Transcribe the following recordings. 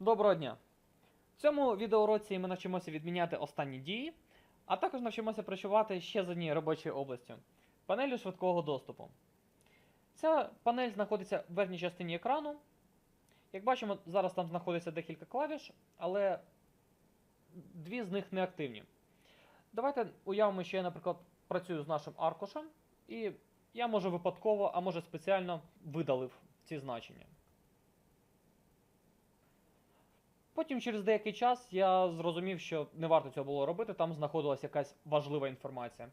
Доброго дня! В цьому відеоуроці ми навчимося відміняти останні дії, а також навчимося працювати ще з однією робочою областю панелю швидкого доступу. Ця панель знаходиться в верхній частині екрану. Як бачимо, зараз там знаходиться декілька клавіш, але дві з них неактивні. Давайте уявимо, що я, наприклад, працюю з нашим аркушем, і я може випадково, а може спеціально видалив ці значення. Потім через деякий час я зрозумів, що не варто цього було робити, там знаходилася якась важлива інформація.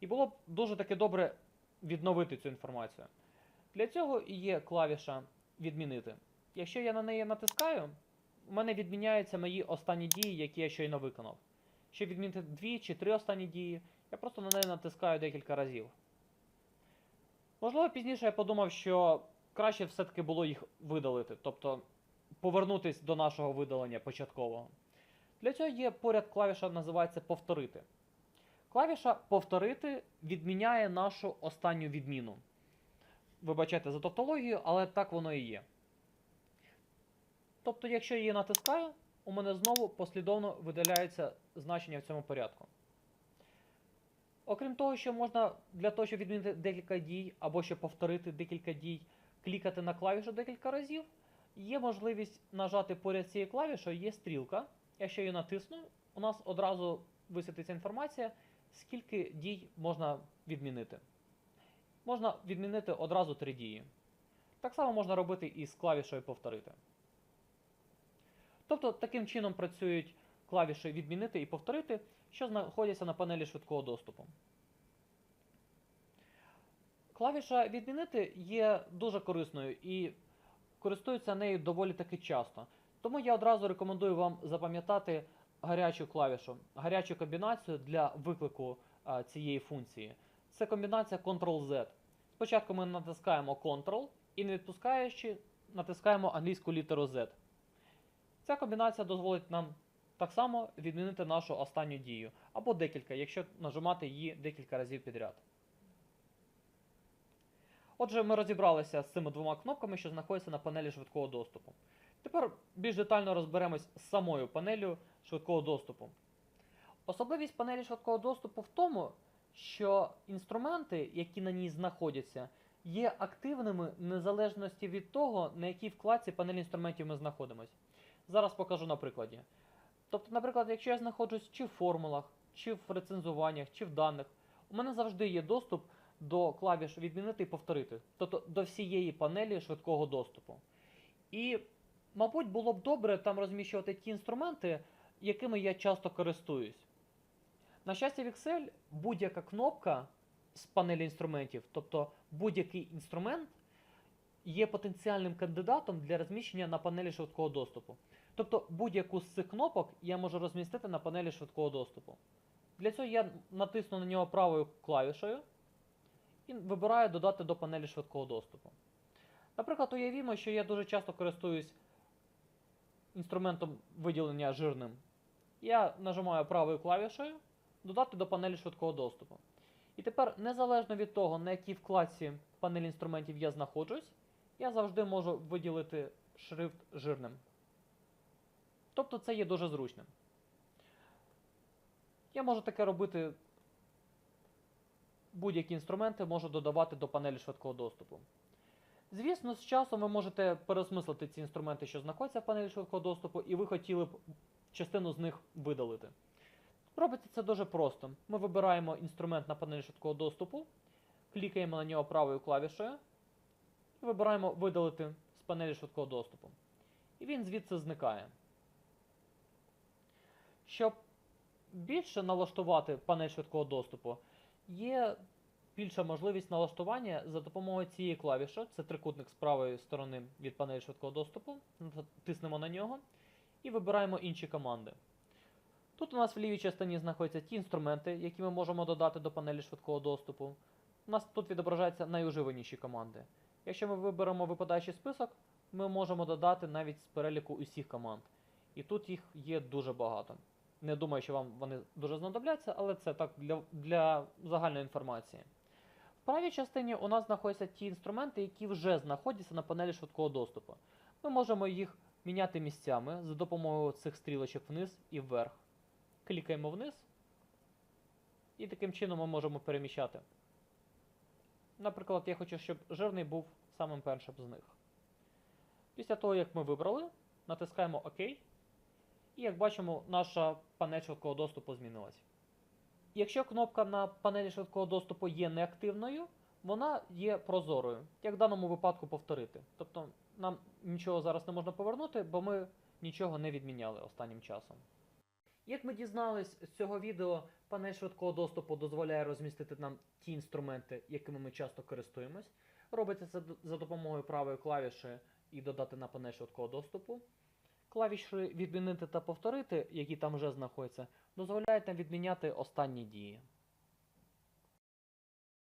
І було б дуже таки добре відновити цю інформацію. Для цього і є клавіша відмінити. Якщо я на неї натискаю, у мене відміняються мої останні дії, які я щойно виконав. Щоб відмінити дві чи три останні дії, я просто на неї натискаю декілька разів. Можливо, пізніше я подумав, що краще все-таки було їх видалити, тобто повернутись до нашого видалення початкового. Для цього є поряд клавіша, називається повторити. Клавіша повторити відміняє нашу останню відміну. Вибачайте за тавтологію, але так воно і є. Тобто, якщо її натискаю, у мене знову послідовно видаляються значення в цьому порядку. Окрім того, що можна для того, щоб відмінити декілька дій, або щоб повторити декілька дій, клікати на клавішу декілька разів, є можливість нажати поряд цією клавішою, є стрілка. Якщо її натисну, у нас одразу висвітиться інформація, скільки дій можна відмінити. Можна відмінити одразу три дії. Так само можна робити і з клавішою повторити. Тобто таким чином працюють клавіші відмінити і повторити, що знаходяться на панелі швидкого доступу. Клавіша відмінити є дуже корисною і користуються нею доволі таки часто. Тому я одразу рекомендую вам запам'ятати гарячу клавішу, гарячу комбінацію для виклику а, цієї функції. Це комбінація Ctrl-Z. Спочатку ми натискаємо Ctrl і не відпускаючи, натискаємо англійську літеру Z. Ця комбінація дозволить нам так само відмінити нашу останню дію, або декілька, якщо нажимати її декілька разів підряд. Отже, ми розібралися з цими двома кнопками, що знаходяться на панелі швидкого доступу. Тепер більш детально розберемось з самою панелью швидкого доступу. Особливість панелі швидкого доступу в тому, що інструменти, які на ній знаходяться, є активними в незалежності від того, на якій вкладці панелі інструментів ми знаходимося. Зараз покажу на прикладі. Тобто, наприклад, якщо я знаходжусь чи в формулах, чи в рецензуваннях, чи в даних, у мене завжди є доступ до клавіш відмінити і повторити, тобто до всієї панелі швидкого доступу. І, мабуть, було б добре там розміщувати ті інструменти, якими я часто користуюсь. На щастя, в Excel будь-яка кнопка з панелі інструментів, тобто будь-який інструмент, є потенціальним кандидатом для розміщення на панелі швидкого доступу. Тобто будь-яку з цих кнопок я можу розмістити на панелі швидкого доступу. Для цього я натисну на нього правою клавішою і вибираю додати до панелі швидкого доступу. Наприклад, уявімо, що я дуже часто користуюсь інструментом виділення жирним. Я нажимаю правою клавішою додати до панелі швидкого доступу. І тепер, незалежно від того, на якій вкладці панелі інструментів я знаходжусь, я завжди можу виділити шрифт жирним. Тобто це є дуже зручним. Я можу таке робити будь-які інструменти можу додавати до панелі швидкого доступу. Звісно, з часом ви можете переосмислити ці інструменти, що знаходяться в панелі швидкого доступу, і ви хотіли б частину з них видалити. Робиться це дуже просто. Ми вибираємо інструмент на панелі швидкого доступу, клікаємо на нього правою клавішою і вибираємо видалити з панелі швидкого доступу. І він звідси зникає. Щоб більше налаштувати панель швидкого доступу, є більша можливість налаштування за допомогою цієї клавіші. Це трикутник з правої сторони від панелі швидкого доступу. Тиснемо на нього і вибираємо інші команди. Тут у нас в лівій частині знаходяться ті інструменти, які ми можемо додати до панелі швидкого доступу. У нас тут відображаються найуживаніші команди. Якщо ми виберемо випадаючий список, ми можемо додати навіть з переліку усіх команд. І тут їх є дуже багато. Не думаю, що вам вони дуже знадобляться, але це так для, для загальної інформації. Правій частині у нас знаходяться ті інструменти, які вже знаходяться на панелі швидкого доступу. Ми можемо їх міняти місцями за допомогою цих стрілочок вниз і вверх. Клікаємо вниз. І таким чином ми можемо переміщати. Наприклад, я хочу, щоб жирний був самим першим з них. Після того, як ми вибрали, натискаємо ОК. І як бачимо, наша панель швидкого доступу змінилась. Якщо кнопка на панелі швидкого доступу є неактивною, вона є прозорою, як в даному випадку повторити. Тобто нам нічого зараз не можна повернути, бо ми нічого не відміняли останнім часом. Як ми дізнались з цього відео, панель швидкого доступу дозволяє розмістити нам ті інструменти, якими ми часто користуємось. Робиться це за допомогою правої клавіші і додати на панель швидкого доступу. Клавіші відмінити та повторити, які там вже знаходяться, дозволяють нам відміняти останні дії.